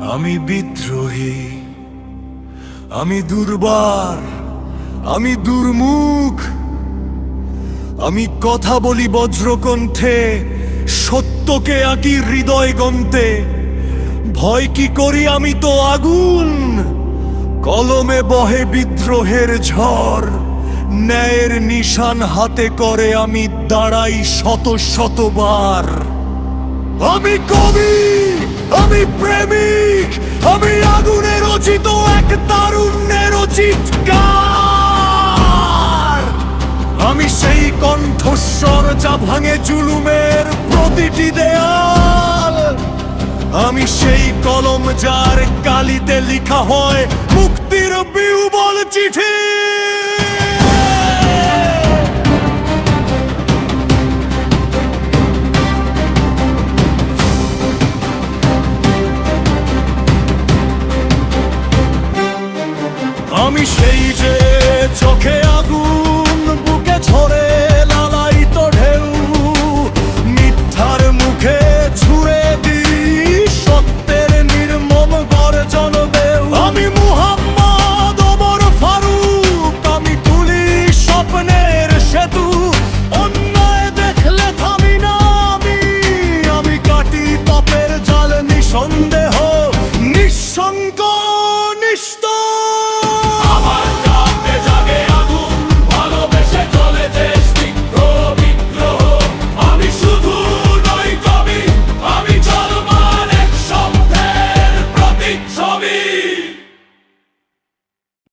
আমি বিদ্রোহী, আমি দুর্বার, আমি দুর্মুখ, আমি কথা বলি বজ্রকণ্ঠে, সত্যকে আঁকি হৃদয় গন্তে, ভয় কি করি আমি তো আগুন? কলমে বহে বিদ্রোহের ঝড়, ন্যায়ের নিশান হাতে করে আমি দাঁড়াই শত শতবার। আমি কবি, আমি প্রেমিক আমি আগুনে রচিত এক তারুণ্যের চিৎকার আমি সেই কণ্ঠস্বর যা ভাঙে জুলুমের প্রতিটি দেয়াল। আমি সেই কলম যার কালিতে লিখা হয় চিঠি আমি সেই যে চোখে আগুন, বুকে ছড়ে লালাই তো ঢেউ, মিথ্যার মুখে ছুড়ে দি সত্যের নির্মম গর্জন দেউ আমি মুহাম্মদ ওমর ফারুক, আমি তুলি স্বপ্নের সেতু, অন্যায় দেখলে থামি না আমি। আমি কাটি পাপের জাল, নিঃসন্দেহ, নিঃসঙ্গ, নিঃস্ত